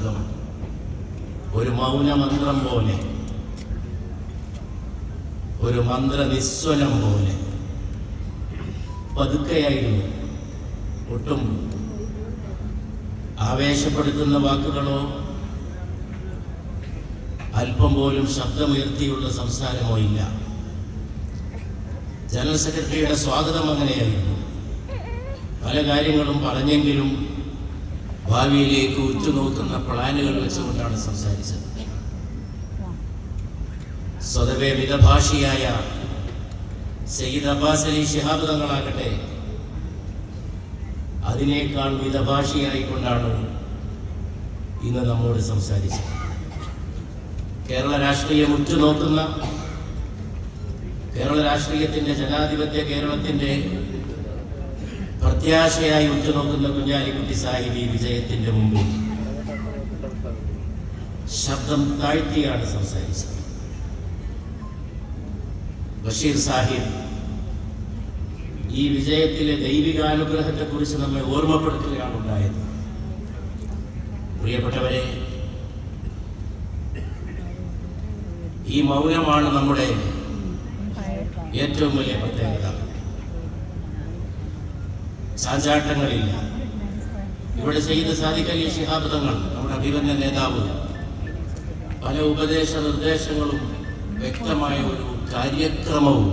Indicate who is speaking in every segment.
Speaker 1: പ്രസംഗം ഒരു മൗനമന്ത്രം പോലെ. ഒരു മന്ത്രനിസ്വനം പോലെ. പതുക്കെയായിരുന്നു. ഒട്ടും ആവേശപ്പെടുത്തുന്ന വാക്കുകളോ അല്പം പോലും ശബ്ദമുയർത്തിയുള്ള സംസാരമോ ഇല്ല. ജനറൽ സെക്രട്ടറിയുടെ സ്വാഗതം അങ്ങനെയായിരുന്നു. പല കാര്യങ്ങളും പറഞ്ഞെങ്കിലും ഭാവിയിലേക്ക് ഉറ്റുനോക്കുന്ന പ്ലാനുകൾ വെച്ചുകൊണ്ടാണ് സംസാരിച്ചത്. സ്വതവേ മിതഭാഷിയായ സയ്യിദ് അബ്ബാസ് അലി ഷിഹാബ് തങ്ങളാകട്ടെ അതിനേക്കാൾ മിതഭാഷിയായിക്കൊണ്ടാണ് ഇന്ന് നമ്മോട് സംസാരിച്ചത്. കേരള രാഷ്ട്രീയം ഉറ്റുനോക്കുന്ന കേരള രാഷ്ട്രീയത്തിന്റെ ജനാധിപത്യ കേരളത്തിന്റെ പ്രത്യാശയായി ഉറ്റുനോക്കുന്ന കുഞ്ഞാലിക്കുട്ടി സാഹിബി വിജയത്തിന്റെ മുമ്പിൽ ശബ്ദം താഴ്ത്തിയാണ് സംസാരിച്ചത്. ബഷീർ സാഹിബ് ഈ വിജയത്തിലെ ദൈവികാനുഗ്രഹത്തെക്കുറിച്ച് നമ്മെ ഓർമ്മപ്പെടുത്തുകയാണ് ഉണ്ടായത്. പ്രിയപ്പെട്ടവരെ ഈ മൗനമാണ് നമ്മുടെ ഏറ്റവും വലിയ പ്രത്യേകത. ചാഞ്ചാട്ടങ്ങളില്ല ഇവിടെ ചെയ്ത് സാധിക്കലി ശിഹാബ്ദങ്ങൾ നമ്മുടെ അഭിമന്യ നേതാവ്. പല ഉപദേശ നിർദ്ദേശങ്ങളും വ്യക്തമായ ഒരു കാര്യക്രമവും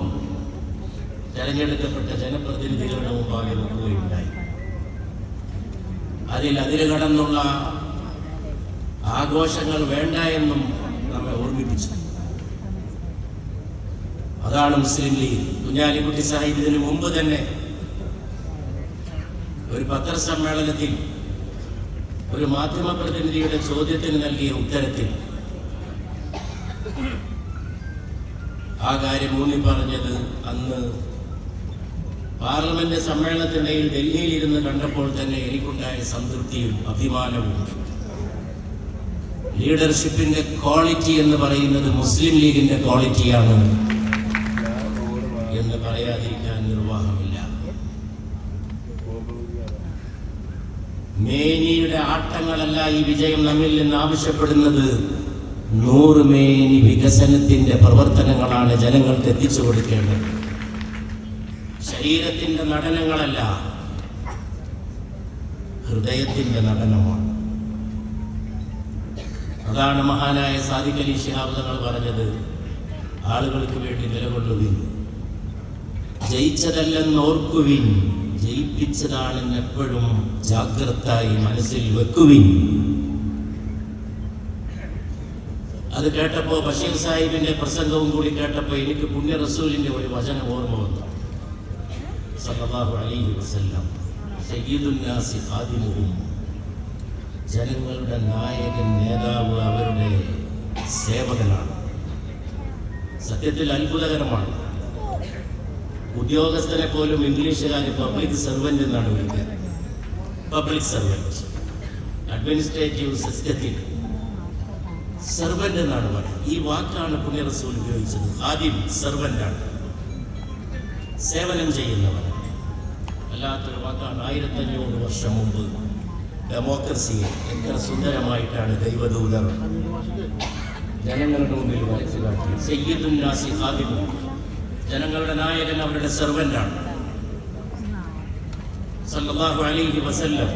Speaker 1: തെരഞ്ഞെടുക്കപ്പെട്ട ജനപ്രതിനിധികളുടെ മുമ്പാകെ വെക്കുകയുണ്ടായി. അതിൽ അതിര് കടന്നുള്ള ആഘോഷങ്ങൾ വേണ്ട എന്നും നമ്മെ ഓർമ്മിപ്പിച്ചു. അതാണ് മുസ്ലിം ലീഗ്. കുഞ്ഞാലിക്കുട്ടി സാഹിബ് ഇതിനു മുമ്പ് തന്നെ ഒരു പത്രസമ്മേളനത്തിൽ ഒരു മാധ്യമ പ്രതിനിധിയുടെ ചോദ്യത്തിന് നൽകിയ ഉത്തരത്തിൽ ആ കാര്യം ഊന്നി പറഞ്ഞത് അന്ന് പാർലമെന്റ് സമ്മേളനത്തിനിടയിൽ ഡൽഹിയിൽ ഇരുന്ന് കണ്ടപ്പോൾ തന്നെ എനിക്കുണ്ടായ സംതൃപ്തിയും അഭിമാനവും. ലീഡർഷിപ്പിന്റെ ക്വാളിറ്റി എന്ന് പറയുന്നത് മുസ്ലിം ലീഗിന്റെ ക്വാളിറ്റിയാണ് എന്ന് പറയാതിരിക്കാൻ നിർവാഹമില്ല. മേനിയുടെ ആട്ടങ്ങളല്ല ഈ വിജയം നമ്മിൽ നിന്ന് ആവശ്യപ്പെടുന്നത്. നൂറ് മേനി വികസനത്തിന്റെ പ്രവർത്തനങ്ങളാണ് ജനങ്ങൾക്ക് എത്തിച്ചു കൊടുക്കേണ്ടത്. ശരീരത്തിന്റെ നടനങ്ങളല്ല ഹൃദയത്തിന്റെ നടനമാണ്. അതാണ് മഹാനായ സാദിഖലി ശിഹാബ്ദങ്ങൾ പറഞ്ഞത്. ആളുകൾക്ക് വേണ്ടി നിലകൊള്ളുവിൻ. ജയിച്ചതല്ലെന്ന് ഓർക്കുവിൻ. ജയിപ്പിച്ചതാണെന്ന് എപ്പോഴും ജാഗ്രതായി മനസ്സിൽ വെക്കുവിൻ. അത് കേട്ടപ്പോ ബഷീർ സാഹിബിന്റെ പ്രസംഗവും കൂടി കേട്ടപ്പോ എനിക്ക് പുണ്യ റസൂലിന്റെ ഒരു വചനം ഓർമ്മ വന്നു. സല്ലല്ലാഹു അലൈഹി വസല്ലം സയ്യിദുന്നാസി ഖാദിമുഹും ജനങ്ങളുടെ നായകൻ നേതാവ് അവരുടെ സേവകനാണ്. സത്യത്തിൽ അത്ഭുതകരമാണ്. ഉദ്യോഗസ്ഥനെ പോലും ഇംഗ്ലീഷുകാർ പബ്ലിക് സർവന്റ് എന്നാണ് വിളിക്കുന്നത്. പബ്ലിക് സർവന്റ് അഡ്മിനിസ്ട്രേറ്റീവ് സിസ്റ്റത്തിൽ സെർവന്റ് എന്നാണ് പറയുന്നത്. ഈ വാക്കാണ് പുണ്യ റസൂൽ ഉപയോഗിച്ചത്. ആദ്യം ആണ്. സേവനം ചെയ്യുന്നവർ. അല്ലാത്തൊരു വാക്കാണ്. ആയിരത്തി അഞ്ഞൂറ് വർഷം മുമ്പ് ഡെമോക്രസിയെ എത്ര സുന്ദരമായിട്ടാണ് ദൈവദൂതർ ജനങ്ങളുടെ മുമ്പിൽ വരച്ചു കാട്ടി. സയ്യിദുന്നാസി ഖാദിമു ജനങ്ങളുടെ നായകൻ അവരുടെ സെർവന്റാണ് സല്ലാഹു അലൈഹി വസല്ലം.